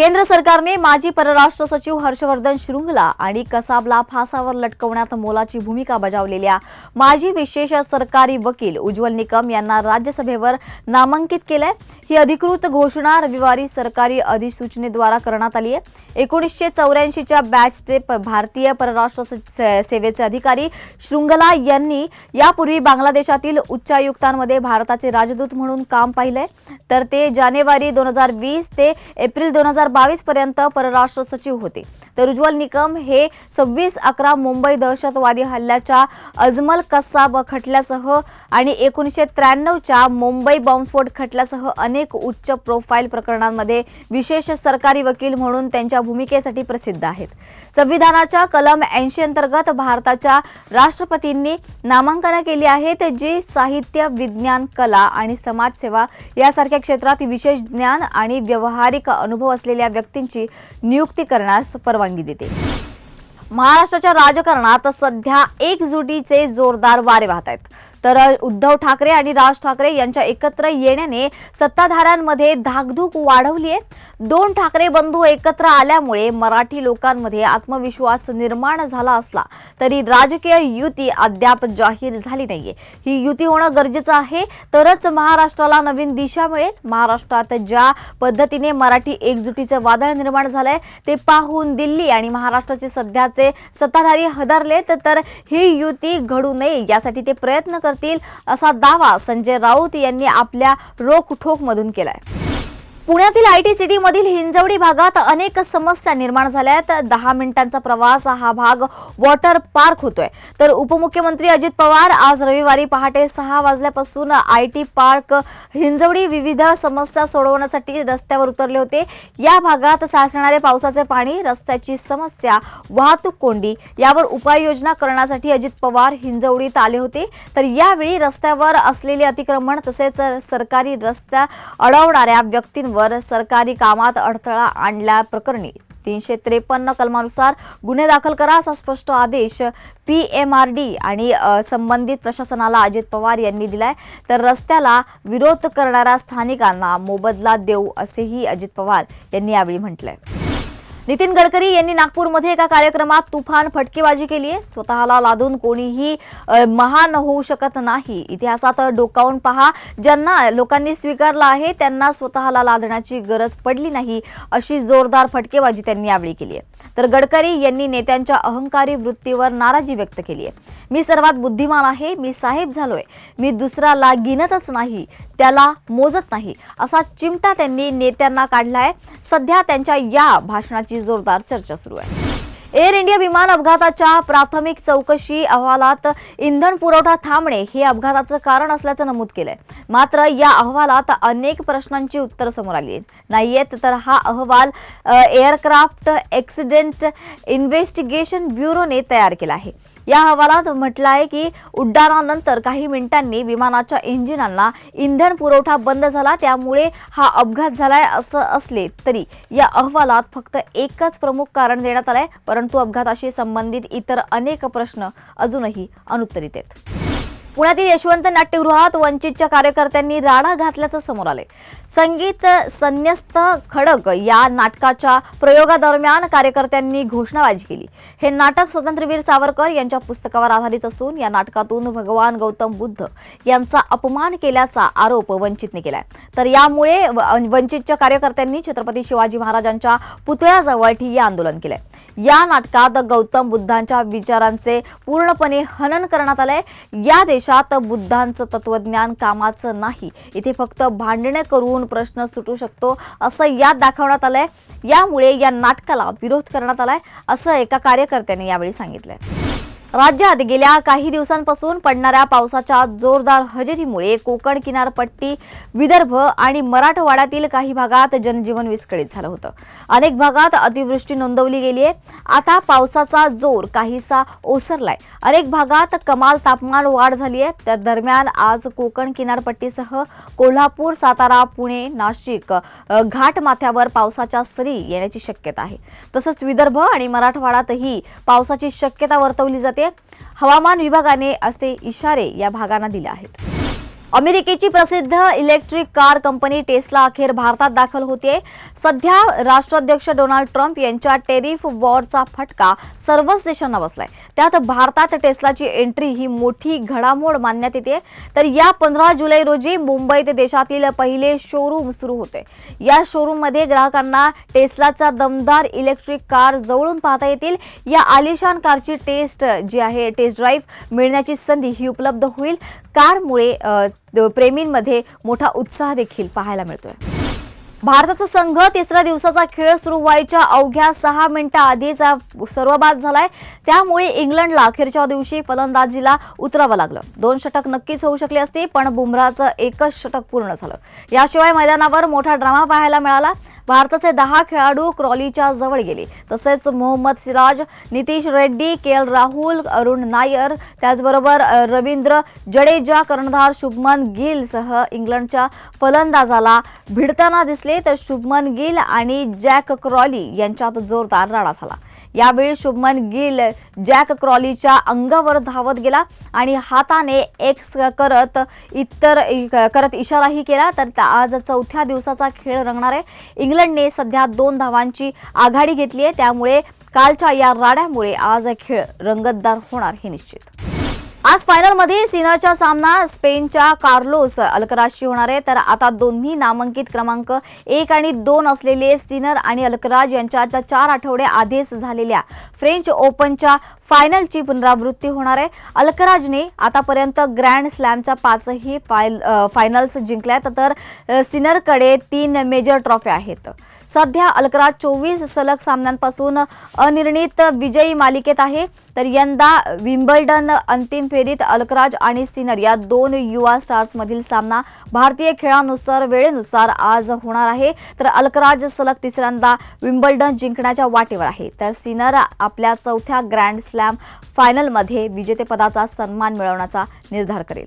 केंद्र सरकारने माजी परराष्ट्र सचिव हर्षवर्धन शृंगला आणि कसाबला फासावर लटकवण्यात मोलाची भूमिका बजावलेल्या माजी विशेष सरकारी वकील उज्ज्वल निकम यांना राज्यसभेवर नामांकित केलंय. ही अधिकृत घोषणा रविवारी सरकारी अधिसूचनेद्वारा करण्यात आली आहे. एकोणीसशे चौऱ्याऐंशीच्या बॅचचे ते भारतीय परराष्ट्र सेवेचे अधिकारी शृंगला यांनी यापूर्वी बांगलादेशातील उच्चायुक्तांमध्ये भारताचे राजदूत म्हणून काम पाहिलंय. तर ते जानेवारी दोन हजार वीस ते एप्रिल दोन हजार बावीस पर्यंत परराष्ट्र सचिव होते. तर उज्ज्वल निकम हे सव्वीस अकरा मुंबई दहशतवादी हल्ल्याच्या अजमल कसाब खटल्यासह आणि एकोणीसशे त्र्याण्णवच्या मुंबई बॉम्बस्फोट खटल्यासह अनेक उच्च प्रोफाईल प्रकरणांमध्ये विशेष सरकारी वकील म्हणून त्यांच्या भूमिकेसाठी प्रसिद्ध आहेत. संविधानाच्या कलम ऐंशी अंतर्गत भारताच्या राष्ट्रपतींनी नामांकनं केली आहेत जी साहित्य विज्ञान कला आणि समाजसेवा यासारख्या क्षेत्रात विशेष ज्ञान आणि व्यावहारिक अनुभव असलेल्या व्यक्तींची नियुक्ती करण्यास परवानगी देते. महाराष्ट्राच्या राजकारणात सध्या एकजुटीचे जोरदार वारे वाहत आहेत तर उद्धव ठाकरे आणि राज ठाकरे यांच्या एकत्र येण्याने सत्ताधाऱ्यांमध्ये धाकधूक वाढवली आहे दोन ठाकरे बंधू एकत्र आल्यामुळे मराठी लोकांमध्ये आत्मविश्वास निर्माण झाला असला तरी राजकीय युती अद्याप जाहीर झाली नाहीये. ही युती होणं गरजेचं आहे. तरच महाराष्ट्राला नवीन दिशा मिळेल. महाराष्ट्रात ज्या पद्धतीने मराठी एकजुटीचं वादळ निर्माण झालंय ते पाहून दिल्ली आणि महाराष्ट्राचे सध्याचे सत्ताधारी हदरलेत तर ही युती घडू नये यासाठी ते प्रयत्न करतील असा दावा संजय राऊत यांनी आपल्या रोखठोक मधून केलाय. पुण्यातील आय टी सिटी मधील हिंजवडी भागात अनेक समस्या निर्माण झाल्या आहेत. दहा मिनिटांचा प्रवास हा भाग वॉटर पार्क होतोय. तर उपमुख्यमंत्री अजित पवार आज रविवारी पहाटे सहा वाजल्यापासून आय टी पार्क हिंजवडी विविध समस्या सोडवण्यासाठी रस्त्यावर उतरले होते. या भागात साचणारे पावसाचे पाणी रस्त्याची समस्या वाहतूक कोंडी यावर उपाययोजना करण्यासाठी अजित पवार हिंजवडीत आले होते. तर यावेळी रस्त्यावर असलेले अतिक्रमण तसेच सरकारी रस्त्या अडवणाऱ्या व्यक्तींवर सरकारी कामात अडथळा आणल्याप्रकरणी तीनशे त्रेपन्न कलमानुसार गुन्हे दाखल करा असा स्पष्ट आदेश पी एम आर डी आणि संबंधित प्रशासनाला अजित पवार यांनी दिलाय. तर रस्त्याला विरोध करणाऱ्या स्थानिकांना मोबदला देऊ असेही अजित पवार यांनी यावेळी म्हटलंय. नितीन गडकरी यांनी नागपूरमध्ये एका कार्यक्रमात तुफान फटकेबाजी केली आहे. स्वतःला लादून कोणीही महान होऊ शकत नाही. इतिहासात डोकावून पहा. ज्यांना लोकांनी स्वीकारला आहे त्यांना स्वतःला लादण्याची गरज पडली नाही अशी जोरदार फटकेबाजी त्यांनी यावेळी केली आहे. तर गडकरी यांनी नेत्यांच्या अहंकारी वृत्तीवर नाराजी व्यक्त केली आहे. मी सर्वात बुद्धिमान आहे मी साहेब झालोय. मी दुसऱ्याला गिनतच नाही त्याला मोजत नाही. असा चिमटा त्यांनी नेत्यांना काढलाय. सध्या त्यांच्या या भाषणाची जोरदार चर्चा सुरू आहे. एअर इंडिया विमान अपघाताच्या प्राथमिक चौकशी अहवालात इंधन पुरवठा थांबणे हे अपघाताचं कारण असल्याचं नमूद केलंय. मात्र या अहवालात अनेक प्रश्नांची उत्तरं समोर आली नाहीयेत तर हा अहवाल एअरक्राफ्ट ॲक्सिडेंट इन्व्हेस्टिगेशन ब्युरोने तयार केला आहे. या अहवालात म्हटलं आहे की उड्डाणानंतर काही मिनिटांनी विमानाच्या इंजिनांना इंधन पुरवठा बंद झाला त्यामुळे हा अपघात झालाय असं असले तरी या अहवालात फक्त एकच प्रमुख कारण देण्यात आलंय परंतु अपघाताशी संबंधित इतर अनेक प्रश्न अजूनही अनुत्तरित आहेत. पुण्यातील यशवंत नाट्यगृहात वंचितच्या कार्यकर्त्यांनी राडा घातल्याचं समोर आले संगीत संन्यस्त खडक या नाटकाच्या प्रयोगादरम्यान कार्यकर्त्यांनी घोषणाबाजी केली. हे नाटक स्वातंत्र्यवीर सावरकर यांच्या पुस्तकावर आधारित असून या नाटकातून भगवान गौतम बुद्ध यांचा अपमान केल्याचा आरोप वंचितने केलाय. तर यामुळे वंचितच्या कार्यकर्त्यांनी छत्रपती शिवाजी महाराजांच्या पुतळ्याजवळ ठिय्या आंदोलन केलंय. या नाटकात गौतम बुद्धांच्या विचारांचे पूर्णपणे हनन करण्यात आलंय. या देशात बुद्धांचं तत्वज्ञान कामाचं नाही. इथे फक्त भांडणे करून प्रश्न सुटू शकतो असं यात दाखवण्यात आलंय. यामुळे या नाटकाला विरोध करण्यात आलाय असं एका कार्यकर्त्याने यावेळी सांगितलंय. राज्यात गेल्या काही दिवसांपासून पडणाऱ्या पावसाच्या जोरदार हजेरीमुळे कोकण किनारपट्टी विदर्भ आणि मराठवाड्यातील काही भागात जनजीवन विस्कळीत झालं होतं. अनेक भागात अतिवृष्टी नोंदवली गेली आहे. आता पावसाचा जोर काहीसा ओसरलाय. अनेक भागात कमाल तापमान वाढ झाली आहे. त्या दरम्यान आज कोकण किनारपट्टीसह कोल्हापूर सातारा पुणे नाशिक घाटमाथ्यावर पावसाच्या सरी येण्याची शक्यता आहे. तसंच विदर्भ आणि मराठवाड्यातही पावसाची शक्यता वर्तवली जाते. होते हवामान विभागाने असे इशारे या भागांना दिले आहेत. अमेरिकेची प्रसिद्ध इलेक्ट्रिक कार कंपनी टेस्ला अखेर भारतात दाखल होते सध्या राष्ट्राध्यक्ष डोनाल्ड ट्रम्प यांच्या टेरिफ वॉरचा फटका सर्वच देशांना बसलाय. त्यात भारतात टेस्लाची एंट्री ही मोठी घडामोड मानण्यात येते तर या पंधरा जुलै रोजी मुंबईत देशातील पहिले शोरूम सुरू होते. या शोरूममध्ये ग्राहकांना टेस्लाचा दमदार इलेक्ट्रिक कार जवळून पाहता येतील. या आलिशान कारची टेस्ट जी आहे टेस्ट ड्राईव्ह मिळण्याची संधी ही उपलब्ध होईल. कारमुळे प्रेमींमध्ये मोठा उत्साह देखील पाहायला मिळतोय. भारताचा संघ तिसऱ्या दिवसाचा खेळ सुरू व्हायच्या अवघ्या सहा मिनिटाआधीच सर्व बाद झालाय. त्यामुळे इंग्लंडला अखेरच्या दिवशी फलंदाजीला उतरावं लागलं. दोन षटक नक्कीच होऊ शकले असते पण बुमराचं एकच षटक पूर्ण झालं. याशिवाय मैदानावर मोठा ड्रामा पाहायला मिळाला. भारताचे दहा खेळाडू क्रॉलीच्या जवळ गेले. तसेच मोहम्मद सिराज नितीश रेड्डी के एल राहुल अरुण नायर त्याचबरोबर रवींद्र जडेजा कर्णधार शुभमन गिलसह इंग्लंडच्या फलंदाजाला भिडताना दिसले तर शुभमन गिल आणि जॅक क्रॉली यांच्यात जोरदार राडा झाला. यावेळी शुभमन गिल जॅक क्रॉलीच्या अंगावर धावत गेला आणि हाताने एक्स करत इतर करत इशाराही केला. तर त्या- आज चौथ्या दिवसाचा खेळ रंगणार आहे. इंग्लंडने सध्या दोन धावांची आघाडी घेतली आहे. त्यामुळे कालच्या या राड्यामुळे आज खेळ रंगतदार होणार हे निश्चित. आज फायनलमध्ये सिनरचा सामना स्पेनच्या कार्लोस अलकराजशी होणार आहे. तर आता दोन्ही नामांकित क्रमांक एक आणि दोन असलेले सिनर आणि अलकराज यांच्या आता चार आठवडे आधीच झालेल्या फ्रेंच ओपनच्या फायनलची पुनरावृत्ती होणार आहे. अलकराजने आतापर्यंत ग्रँड स्लॅमच्या पाचही फायल फायनल्स जिंकल्यात तर सिनरकडे तीन मेजर ट्रॉफी आहेत. सध्या अलकराज चोवीस सलग सामन्यांपासून अनिर्णित विजयी मालिकेत आहे. तर यंदा विम्बल्डन अंतिम फेरीत अलकराज आणि सिनर या दोन युवा स्टार्समधील सामना भारतीय खेळानुसार वेळेनुसार आज होणार आहे. तर अलकराज सलग तिसऱ्यांदा विम्बल्डन जिंकण्याच्या वाटेवर आहे. तर सिनर आपल्या चौथ्या ग्रँड स्लॅम फायनलमध्ये विजेतेपदाचा सन्मान मिळवण्याचा निर्धार करेल.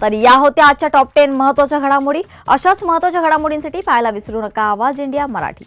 तर या होत्या आजच्या टॉप टेन महत्त्वाच्या घडामोडी. अशाच महत्त्वाच्या घडामोडींसाठी पाहायला विसरू नका. आवाज इंडिया मराठी.